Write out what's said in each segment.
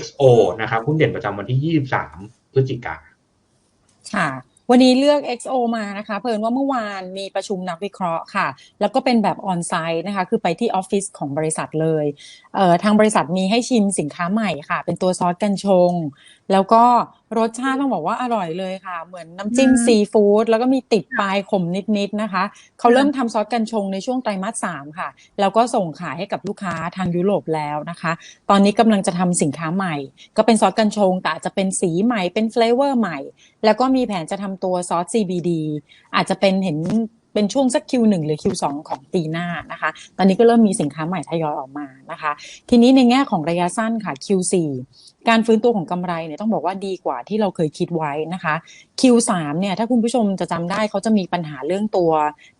XO นะครับหุ้นเด่นประจำวันที่ 23 พฤศจิกาค่ะ วันนี้เลือก XO มานะคะเพิ่นว่าเมื่อวานมีประชุมนักวิเคราะห์ค่ะ แล้วก็เป็นแบบออนไซต์นะคะ คือไปที่ออฟฟิศของบริษัทเลยเอ่อทางบริษัทมีให้ชิมสินค้าใหม่ค่ะ เป็นตัวซอสกันชง แล้วก็ รสชาติต้องบอกว่าอร่อยเลยค่ะ เหมือนน้ำจิ้มอืมซีฟู้ดแล้วก็มีติดปลายขมนิดๆนะคะ เขาเริ่มทำซอสกันชงในช่วงไตรมาสสามค่ะ แล้วก็ส่งขายให้กับลูกค้าทางยุโรปแล้วนะคะ ตอนนี้กำลังจะทำสินค้าใหม่ ก็เป็นซอสกันชงแต่อาจจะเป็นสีใหม่เป็นเฟลเวอร์ใหม่ แล้วก็มีแผนจะทำตัวซอส CBD อาจจะเป็นเห็นเป็นช่วงสัก Q1 หรือ Q2 ของปีหน้านะคะ ตอนนี้ก็เริ่มมีสินค้าใหม่ทยอยออกมานะคะ ทีนี้ในแง่ของระยะสั้นค่ะ Q4 การฟื้นตัวของกำไรเนี่ยต้องบอกว่าดีกว่าที่เราเคยคิดไว้นะคะ Q3 เนี่ยถ้าคุณผู้ชมจะจำได้เขาจะมีปัญหาเรื่องตัว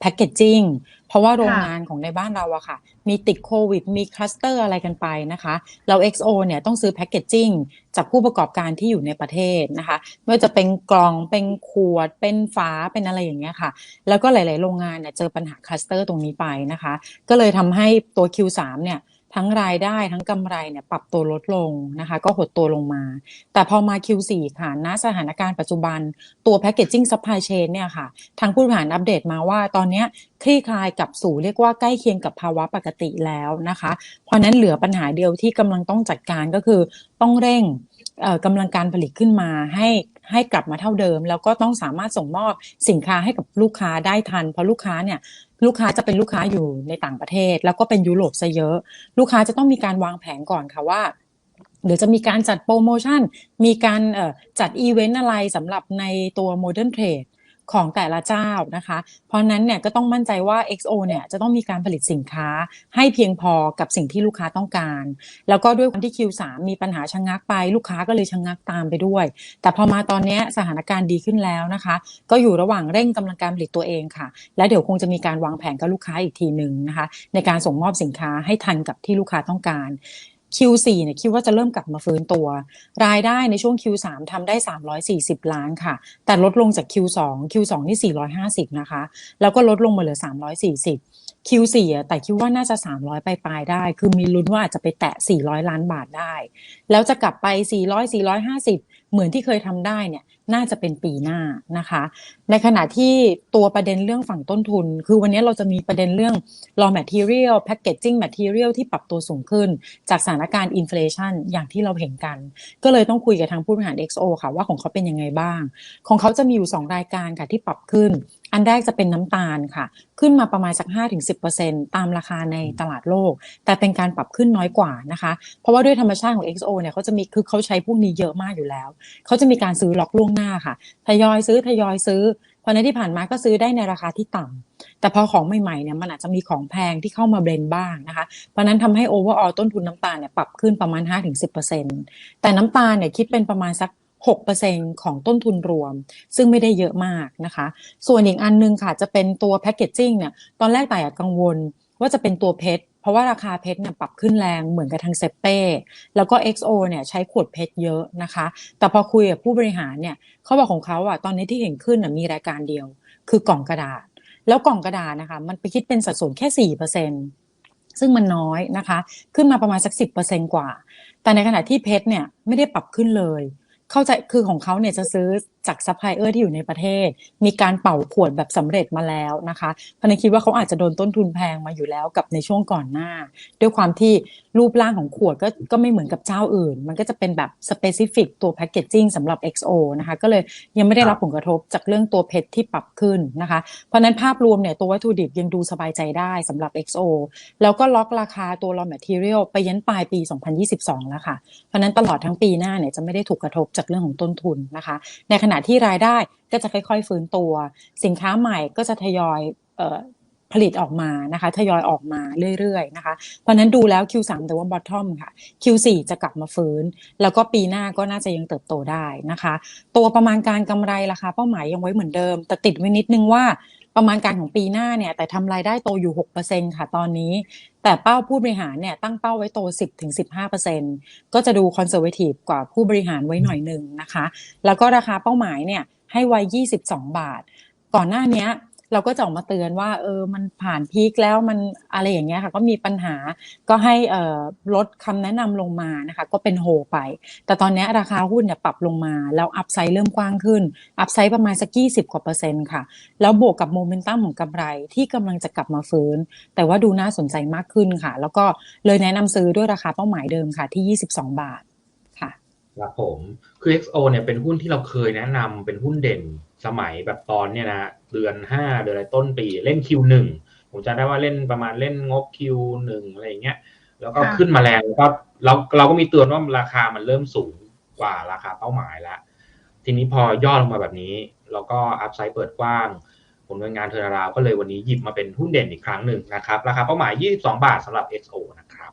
แพ c เกจจิ้งเพราะว่าโรงงานของในบ้านเราอะค่ะ มีติดโควิด มีคลัสเตอร์อะไรกันไปนะคะ เรา XO เนี่ยต้องซื้อแพ c เกจจิ้งจากผู้ประกอบการที่อยู่ในประเทศนะคะไม่ว่าจะเป็นกล่องเป็นขวด เป็นฝาเป็นอะไรอย่างเงี้ยค่ะ แล้วก็หลาย ๆ โรงงานเนี่ยเจอปัญหาคลัสเตอร์ตรงนี้ไปนะคะ ก็เลยทำให้ตัว Q3 เนี่ย ทั้งรายได้ทั้งกำไรเนี่ยปรับตัวลดลงนะคะ ก็หดตัวลงมา แต่พอมา Q4 ค่ะณสถานการณ์ปัจจุบันตัว Packaging Supply Chain เนี่ยค่ะ ทางผู้บริหารอัปเดตมาว่าตอนนี้คลี่คลายกลับสู่เรียกว่าใกล้เคียงกับภาวะปกติแล้วนะคะ เพราะนั้นเหลือปัญหาเดียวที่กำลังต้องจัดการก็คือต้องเร่งกำลังการผลิตขึ้นมาให้ให้กลับมาเท่าเดิม แล้วก็ต้องสามารถส่งมอบสินค้าให้กับลูกค้าได้ทัน เพราะลูกค้าเนี่ย ลูกค้าจะเป็นลูกค้าอยู่ในต่างประเทศ แล้วก็เป็นยุโรปซะเยอะ ลูกค้าจะต้องมีการวางแผนก่อนค่ะว่าเดี๋ยวจะมีการจัดโปรโมชั่น มีการจัดอีเวนต์อะไรสำหรับในตัว Modern Trade ของแต่ละเจ้านะคะ เพราะนั้นเนี่ยก็ต้องมั่นใจว่า XO เนี่ยจะต้องมีการผลิตสินค้าให้เพียงพอกับสิ่งที่ลูกค้าต้องการ แล้วก็ด้วยความที่ Q3 มีปัญหาชะงงักไป ลูกค้าก็เลยชะงงักตามไปด้วย แต่พอมาตอนนี้สถานการณ์ดีขึ้นแล้วนะคะ ก็อยู่ระหว่างเร่งกำลังการผลิตตัวเองค่ะ และเดี๋ยวคงจะมีการวางแผนกับลูกค้าอีกทีหนึ่งนะคะ ในการส่งมอบสินค้าให้ทันกับที่ลูกค้าต้องการ Q4 เนี่ยคิดว่าจะเริ่มกลับมาฟื้นตัว รายได้ในช่วง Q3 ทำได้ 340 ล้านค่ะ แต่ลดลงจาก Q2 Q2 นี่ 450 นะคะ แล้วก็ลดลงมาเหลือ 340 Q4 อะแต่คิดว่าน่าจะ 300 ไปปลายได้ คือมีลุ้นว่าอาจจะไปแตะ 400 ล้านบาทได้ แล้วจะกลับไป 400 450 เหมือนที่เคยทำได้เนี่ยน่าจะเป็นปีหน้านะคะ ในขณะที่ตัวประเด็นเรื่องฝั่งต้นทุน คือวันนี้เราจะมีประเด็นเรื่อง raw material packaging material ที่ปรับตัวสูงขึ้น จากสถานการณ์ inflation อย่างที่เราเห็นกัน ก็เลยต้องคุยกับทางผู้บริหาร XO ค่ะว่าของเขาเป็นยังไงบ้าง ของเขาจะมีอยู่ 2 รายการค่ะที่ปรับขึ้น อันแรกจะเป็นน้ำตาลค่ะ ขึ้นมาประมาณสัก 5-10%ตามราคาในตลาดโลก แต่เป็นการปรับขึ้นน้อยกว่านะคะ เพราะว่าด้วยธรรมชาติของ XO เนี่ยเขาจะมีคือเขาใช้พวกนี้เยอะมากอยู่แล้ว เขาจะมีการซื้อล็อกล่วงหน้าค่ะ ทยอยซื้อทยอยซื้อเพราะในที่ผ่านมาก็ซื้อได้ในราคาที่ต่ำแต่พอของใหม่ๆเนี่ยมันอาจจะมีของแพงที่เข้ามาเบรนบ้างนะคะ เพราะนั้นทำให้โอเวอร์ออต้นทุนน้ำตาลเนี่ยปรับขึ้นประมาณ 5-10%แต่น้ำตาลเนี่ยคิดเป็นประมาณสัก 6%ของต้นทุนรวม ซึ่งไม่ได้เยอะมากนะคะ ส่วนอีกอันนึงค่ะจะเป็นตัวแพ c เกจจิ้งเนี่ยตอนแรกแต่กังวลว่าจะเป็นตัวเพชรเพราะว่าราคาเพชรเนี่ยปรับขึ้นแรงเหมือนกับทางเซเป้แล้วก็ XO เนี่ยใช้ขวดเพชรเยอะนะคะ แต่พอคุยกับผู้บริหารเนี่ยเขาบอกของเขาอะตอนนี้ที่เห็นขึ้นมีรายการเดียว คือกล่องกระดาษ แล้วกล่องกระดาษนะคะ มันไปคิดเป็นสัดส่วนแค่สี่เปอร์เซ็นซึ่งมันน้อยนะคะ ขึ้นมาประมาณสักสิบเปอร์เซ็นกว่า แต่ในขณะที่เพชรเนี่ยไม่ได้ปรับขึ้นเลย เข้าใจคือของเขาเนี่ยจะซื้อ จากซัพพลายเออร์ที่อยู่ในประเทศ มีการเป่าขวดแบบสำเร็จมาแล้วนะคะเพราะในนคิดว่าเขาอาจจะโดนต้นทุนแพงมาอยู่แล้วกับในช่วงก่อนหน้า ด้วยความที่รูปร่างของขวดก็ก็ไม่เหมือนกับเจ้าอื่น มันก็จะเป็นแบบสเปซิฟิกตัวแพ c เกจจิ้งสำหรับ XO นะคะก็เลยยังไม่ได้รับผลกระทบจากเรื่องตัวเพชรที่ปรับขึ้นนะคะ เพราะฉะนั้นภาพรวมเนี่ยตัววัตถุดิบยังดูสบายใจได้สำหรับ XO แล้วก็ล็อกราคาตัว raw material ไปยันปลายปี 2022 แล้วค่ะ เพราะฉะนั้นตลอดทั้งปีหน้าเนี่ยจะไม่ได้ถูกกระทบจากเรื่องของต้นทุนนะคะ ในขณะณะที่รายได้ก็จะค่อยๆฟื้นตัว สินค้าใหม่ก็จะทยอยออผลิตออกมานะคะทยอยออกมาเรื่อยๆนะคะเพราะฉะนั้นดูแล้ว Q3 แต่ว่า bottom ค่ะ Q4 จะกลับมาฟื้น แล้วก็ปีหน้าก็น่าจะยังเติบโตได้นะคะ ตัวประมาณการกำไรราคาเป้าหมายยังไว้เหมือนเดิม แต่ติดไว้นิดนึงว่า ประมาณการของปีหน้าเนี่ยแต่ทำรายได้โตอยู่ 6%ค่ะตอนนี้ แต่เป้าผู้บริหารเนี่ยตั้งเป้าไว้โต 10-15%ก็จะดูคอนเซอร์เวทีฟกว่าผู้บริหารไว้หน่อยหนึ่งนะคะ แล้วก็ราคาเป้าหมายเนี่ยให้ไว้ 22 บาท ก่อนหน้านี้ เราก็จะออกมาเตือนว่า เออมันผ่านพีคแล้วมันอะไรอย่างเงี้ยค่ะ ก็มีปัญหาก็ให้ลดคำแนะนำลงมานะคะ ก็เป็นโฮไป แต่ตอนเนี้ยราคาหุ้นเนี่ยปรับลงมา แล้วอัพไซด์เริ่มกว้างขึ้น อัพไซด์ประมาณสักยี่สิบกว่าเปอร์เซ็นต์ค่ะ แล้วบวกกับโมเมนตัมของกำไรที่กำลังจะกลับมาฟื้น แต่ว่าดูน่าสนใจมากขึ้นค่ะ แล้วก็เลยแนะนำซื้อด้วยราคาเป้าหมายเดิมค่ะที่ 22 บาท ค่ะครับผม คือ XO เนี่ยเป็นหุ้นที่เราเคยแนะนำเป็นหุ้นเด่นสมัยแบบตอนเนี่ยนะเดือนห้าเดือนอะไรต้นปีเล่น Q1 ผมจำได้ว่าเล่นประมาณเล่นงบ Q1 อะไรอย่างเงี้ย แล้วก็ค่ะขึ้นมาแรงแล้วก็เราเราก็มีเตือนว่าราคามันเริ่มสูงกว่าราคาเป้าหมายแล้ว ทีนี้พอย่อลงมาแบบนี้ แล้วก็อัพไซด์เปิดกว้าง ผลงานเทอร์ราวก็เลยวันนี้หยิบมาเป็นหุ้นเด่นอีกครั้งหนึ่งนะครับ ราคาเป้าหมาย 22 บาทสำหรับ XO นะครับ